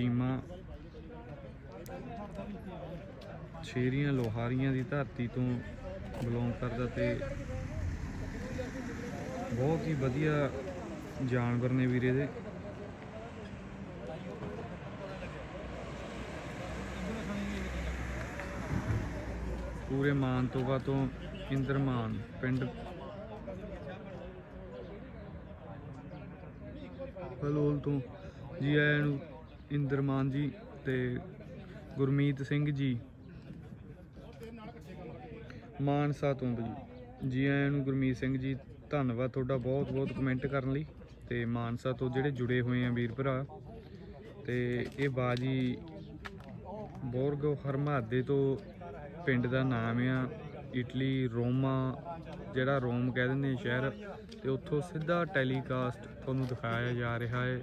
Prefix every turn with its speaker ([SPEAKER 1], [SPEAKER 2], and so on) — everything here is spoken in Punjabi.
[SPEAKER 1] ਚੀਮਾ। ਸ਼ੇਰੀਆਂ ਲੋਹਾਰੀਆਂ ਦੀ ਧਰਤੀ ਤੋਂ ਬਿਲੋਂਗ ਕਰਦਾ ਤੇ ਬਹੁਤ ਹੀ ਵਧੀਆ ਜਾਨਵਰ ਨੇ ਵੀਰੇ ਦੇ। ਪੂਰੇ ਮਾਨਤੋਬਾ ਤੋਂ ਇੰਦਰਮਾਨ ਪਿੰਡ। ਬਲੋਲ ਤੋਂ ਜੀ ਆਇਆਂ ਨੂੰ ਇੰਦਰਮਾਨ ਜੀ ਤੇ ਗੁਰਮੀਤ ਸਿੰਘ ਜੀ। ਮਾਨਸਾ ਤੋਂ ਜੀ ਜੀ ਆਇਆਂ ਨੂੰ ਗੁਰਮੀਤ ਸਿੰਘ ਜੀ, ਧੰਨਵਾਦ ਤੁਹਾਡਾ ਬਹੁਤ ਬਹੁਤ ਕਮੈਂਟ ਕਰਨ ਲਈ। ਤੇ ਮਾਨਸਾ ਤੋਂ ਜਿਹੜੇ ਜੁੜੇ ਹੋਏ ਆ ਵੀਰ ਭਰਾ, ਤੇ ਇਹ ਬਾਜੀ ਬੋਰਗ ਹਰਮਾਦੇ ਤੋਂ ਪਿੰਡ ਦਾ ਨਾਮ ਆ। ਇਟਲੀ, ਰੋਮਾ, ਜਿਹੜਾ ਰੋਮ ਕਹਿ ਦਿੰਦੇ ਆ ਸ਼ਹਿਰ, ਤੇ ਉੱਥੋਂ ਸਿੱਧਾ ਟੈਲੀਕਾਸਟ ਤੁਹਾਨੂੰ ਦਿਖਾਇਆ ਜਾ ਰਿਹਾ ਹੈ।